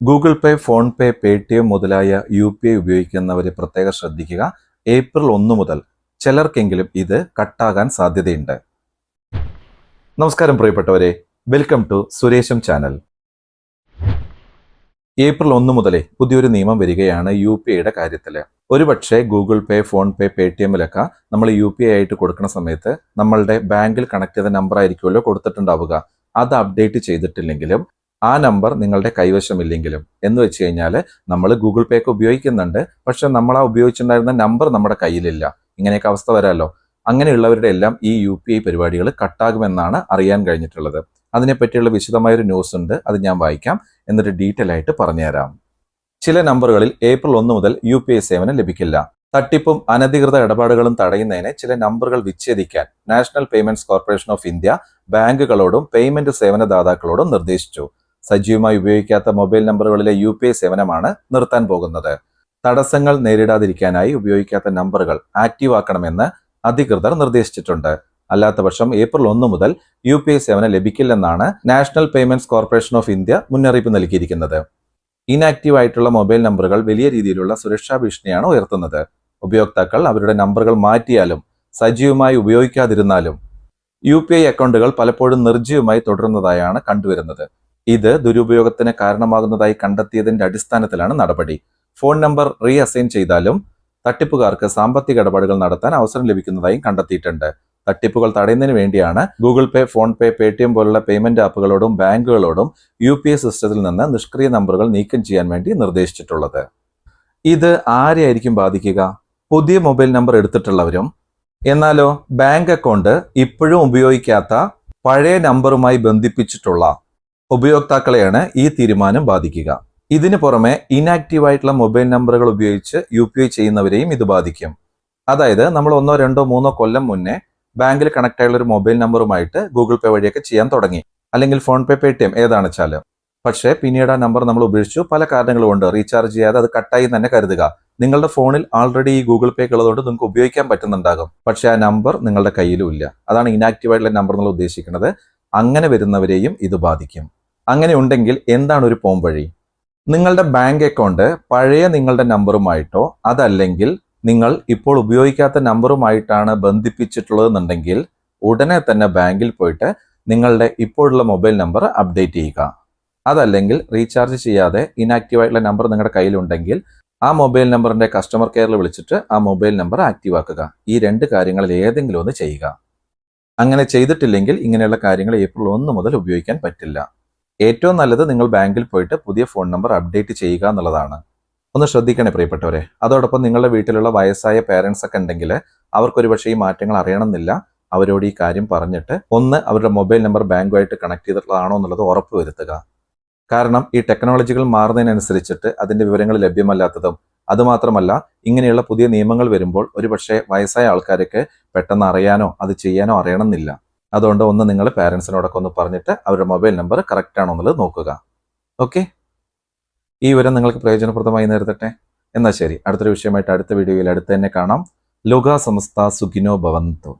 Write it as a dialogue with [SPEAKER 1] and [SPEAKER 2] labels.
[SPEAKER 1] Google Pay PhonePe pay T M മുതലായ U P I ഉപയോഗിക്കുന്നവരെ പ്രത്യേകം ശ്രദ്ധിക്കുക. ഏപ്രിൽ ഒന്ന് മുതൽ ചിലർക്കെങ്കിലും ഇത് കട്ടാകാൻ സാധ്യതയുണ്ട്. നമസ്കാരം പ്രിയപ്പെട്ടവരെ. വെൽക്കം ടു സുരേഷം ചാനൽ. ഏപ്രിൽ ഒന്ന് മുതലേ പുതിയൊരു നിയമം വരികയാണ് യു പി ഐയുടെ കാര്യത്തിൽ ഒരുപക്ഷെ Google Pay PhonePe pay T എമ്മിലൊക്കെ നമ്മൾ യു പി ഐ ആയിട്ട് കൊടുക്കുന്ന സമയത്ത് നമ്മളുടെ ബാങ്കിൽ കണക്ട് ചെയ്ത നമ്പർ ആയിരിക്കുമല്ലോ കൊടുത്തിട്ടുണ്ടാവുക. അത് അപ്ഡേറ്റ് ചെയ്തിട്ടില്ലെങ്കിലും ആ നമ്പർ നിങ്ങളുടെ കൈവശമില്ലെങ്കിലും. എന്ന് വെച്ച് കഴിഞ്ഞാൽ നമ്മൾ ഗൂഗിൾ പേ ഒക്കെ ഉപയോഗിക്കുന്നുണ്ട്. പക്ഷെ നമ്മൾ ആ ഉപയോഗിച്ചിട്ടുണ്ടായിരുന്ന നമ്പർ നമ്മുടെ കയ്യിലില്ല. ഇങ്ങനെയൊക്കെ അവസ്ഥ വരാമല്ലോ അങ്ങനെയുള്ളവരുടെ എല്ലാം ഈ യു പി ഐ പരിപാടികൾ കട്ടാകുമെന്നാണ് അറിയാൻ കഴിഞ്ഞിട്ടുള്ളത്. അതിനെപ്പറ്റിയുള്ള വിശദമായൊരു ന്യൂസ് ഉണ്ട് അത് ഞാൻ വായിക്കാം. എന്നിട്ട് ഡീറ്റെയിൽ ആയിട്ട് പറഞ്ഞുതരാം. ചില നമ്പറുകളിൽ ഏപ്രിൽ ഒന്ന് മുതൽ യു പി ഐ സേവനം ലഭിക്കില്ല. തട്ടിപ്പും അനധികൃത ഇടപാടുകളും തടയുന്നതിന് ചില നമ്പറുകൾ വിച്ഛേദിക്കാൻ National Payments Corporation of India ബാങ്കുകളോടും payment സേവനദാതാക്കളോടും നിർദ്ദേശിച്ചു. സജീവമായി ഉപയോഗിക്കാത്ത മൊബൈൽ നമ്പറുകളിലെ യു സേവനമാണ് നിർത്താൻ പോകുന്നത്. തടസ്സങ്ങൾ നേരിടാതിരിക്കാനായി ഉപയോഗിക്കാത്ത നമ്പറുകൾ ആക്റ്റീവ് ആക്കണമെന്ന് അധികൃതർ നിർദ്ദേശിച്ചിട്ടുണ്ട്. അല്ലാത്ത പക്ഷം ഏപ്രിൽ ഒന്ന് മുതൽ യു പി ഐ സേവനം ലഭിക്കില്ലെന്നാണ് National Payments Corporation of India മുന്നറിയിപ്പ് നൽകിയിരിക്കുന്നത്. ഇൻആക്റ്റീവ് ആയിട്ടുള്ള മൊബൈൽ നമ്പറുകൾ വലിയ രീതിയിലുള്ള സുരക്ഷാ ഭീഷണിയാണ് ഉയർത്തുന്നത്. ഉപയോക്താക്കൾ അവരുടെ നമ്പറുകൾ മാറ്റിയാലും സജീവമായി ഉപയോഗിക്കാതിരുന്നാലും യു അക്കൗണ്ടുകൾ പലപ്പോഴും നിർജീവമായി തുടരുന്നതായാണ് കണ്ടുവരുന്നത്. ഇത് ദുരുപയോഗത്തിന് കാരണമാകുന്നതായി കണ്ടെത്തിയതിന്റെ അടിസ്ഥാനത്തിലാണ് നടപടി. ഫോൺ നമ്പർ റീ അസൈൻ ചെയ്താലും തട്ടിപ്പുകാർക്ക് സാമ്പത്തിക ഇടപാടുകൾ നടത്താൻ അവസരം ലഭിക്കുന്നതായും കണ്ടെത്തിയിട്ടുണ്ട്. തട്ടിപ്പുകൾ തടയുന്നതിന് വേണ്ടിയാണ് Google Pay PhonePe Paytm പോലുള്ള പേയ്മെന്റ് ആപ്പുകളോടും ബാങ്കുകളോടും യു പി ഐ സിസ്റ്റത്തിൽ നിന്ന് നിഷ്ക്രിയ നമ്പറുകൾ നീക്കം ചെയ്യാൻ വേണ്ടി നിർദ്ദേശിച്ചിട്ടുള്ളത്. ഇത് ആരെയായിരിക്കും ബാധിക്കുക? പുതിയ മൊബൈൽ നമ്പർ എടുത്തിട്ടുള്ളവരും എന്നാലോ ബാങ്ക് അക്കൗണ്ട് ഇപ്പോഴും ഉപയോഗിക്കാത്ത പഴയ നമ്പറുമായി ബന്ധിപ്പിച്ചിട്ടുള്ള ഉപയോക്താക്കളെയാണ് ഈ തീരുമാനം ബാധിക്കുക. ഇതിനു പുറമെ ഇനാക്റ്റീവ് ആയിട്ടുള്ള മൊബൈൽ നമ്പറുകൾ ഉപയോഗിച്ച് യു പി ഐ ചെയ്യുന്നവരെയും ഇത് ബാധിക്കും. അതായത് നമ്മൾ ഒന്നോ രണ്ടോ മൂന്നോ കൊല്ലം മുന്നേ ബാങ്കിൽ കണക്ട് ആയുള്ള ഒരു മൊബൈൽ നമ്പറുമായിട്ട് ഗൂഗിൾ പേ വഴിയൊക്കെ ചെയ്യാൻ തുടങ്ങി. അല്ലെങ്കിൽ PhonePe pay T M ഏതാണ് വെച്ചാൽ പക്ഷേ പിന്നീട് ആ നമ്പർ നമ്മൾ ഉപേക്ഷിച്ചു പല കാരണങ്ങളും ഉണ്ട്. റീചാർജ് ചെയ്യാതെ അത് കട്ടായി തന്നെ കരുതുക. നിങ്ങളുടെ ഫോണിൽ ആൾറെഡി ഈ ഗൂഗിൾ പേ ഉള്ളതുകൊണ്ട് നിങ്ങൾക്ക് ഉപയോഗിക്കാൻ പറ്റുന്നുണ്ടാകും. പക്ഷേ ആ നമ്പർ നിങ്ങളുടെ കയ്യിലും ഇല്ല. അതാണ് ഇനാക്റ്റീവ് ആയിട്ടുള്ള നമ്പർ എന്നുള്ള ഉദ്ദേശിക്കുന്നത്. അങ്ങനെ വരുന്നവരെയും ഇത് ബാധിക്കും. അങ്ങനെ ഉണ്ടെങ്കിൽ എന്താണ് ഒരു പോംവഴി? നിങ്ങളുടെ ബാങ്ക് അക്കൗണ്ട് പഴയ നിങ്ങളുടെ നമ്പറുമായിട്ടോ അതല്ലെങ്കിൽ നിങ്ങൾ ഇപ്പോൾ ഉപയോഗിക്കാത്ത നമ്പറുമായിട്ടാണ് ബന്ധിപ്പിച്ചിട്ടുള്ളതെന്നുണ്ടെങ്കിൽ ഉടനെ തന്നെ ബാങ്കിൽ പോയിട്ട് നിങ്ങളുടെ ഇപ്പോഴുള്ള മൊബൈൽ നമ്പർ അപ്ഡേറ്റ് ചെയ്യുക. അതല്ലെങ്കിൽ റീചാർജ് ചെയ്യാതെ ഇനാക്റ്റീവ് ആയിട്ടുള്ള നമ്പർ നിങ്ങളുടെ കയ്യിലുണ്ടെങ്കിൽ ആ മൊബൈൽ നമ്പറിന്റെ കസ്റ്റമർ കെയറിൽ വിളിച്ചിട്ട് ആ മൊബൈൽ നമ്പർ ആക്റ്റീവ് ആക്കുക. ഈ രണ്ട് കാര്യങ്ങളിൽ ഏതെങ്കിലും ഒന്ന് ചെയ്യുക. അങ്ങനെ ചെയ്തിട്ടില്ലെങ്കിൽ ഇങ്ങനെയുള്ള കാര്യങ്ങൾ ഏപ്രിൽ ഒന്ന് മുതൽ ഉപയോഗിക്കാൻ പറ്റില്ല. ഏറ്റവും നല്ലത് നിങ്ങൾ ബാങ്കിൽ പോയിട്ട് പുതിയ ഫോൺ നമ്പർ അപ്ഡേറ്റ് ചെയ്യുക എന്നുള്ളതാണ്. ഒന്ന് ശ്രദ്ധിക്കണേ പ്രിയപ്പെട്ടവരെ. അതോടൊപ്പം നിങ്ങളുടെ വീട്ടിലുള്ള വയസ്സായ പേരൻസ് ഒക്കെ ഉണ്ടെങ്കിൽ അവർക്കൊരു പക്ഷേ ഈ മാറ്റങ്ങൾ അറിയണമെന്നില്ല. അവരോട് ഈ കാര്യം പറഞ്ഞിട്ട് ഒന്ന് അവരുടെ മൊബൈൽ നമ്പർ ബാങ്കുമായിട്ട് കണക്ട് ചെയ്തിട്ടുള്ളതാണോ എന്നുള്ളത് ഉറപ്പ് വരുത്തുക. കാരണം ഈ ടെക്നോളജികൾ മാറുന്നതിനനുസരിച്ചിട്ട് അതിന്റെ വിവരങ്ങൾ ലഭ്യമല്ലാത്തതും അതുമാത്രമല്ല ഇങ്ങനെയുള്ള പുതിയ നിയമങ്ങൾ വരുമ്പോൾ ഒരുപക്ഷെ വയസ്സായ ആൾക്കാരൊക്കെ പെട്ടെന്ന് അറിയാനോ അത് ചെയ്യാനോ അറിയണമെന്നില്ല. അതുകൊണ്ട് ഒന്ന് നിങ്ങൾ പാരൻസിനോടൊക്കെ ഒന്ന് പറഞ്ഞിട്ട് അവരുടെ മൊബൈൽ നമ്പർ കറക്റ്റ് ആണോ എന്നുള്ളത് നോക്കുക. ഓക്കെ? ഈ വിവരം നിങ്ങൾക്ക് പ്രയോജനപ്രദമായി നേരിടട്ടെ? എന്നാൽ ശരി. അടുത്തൊരു വിഷയമായിട്ട് അടുത്ത വീഡിയോയിൽ അടുത്ത് തന്നെ കാണാം. ലോകാ സമസ്ത സുഖിനോ ഭവന്തു.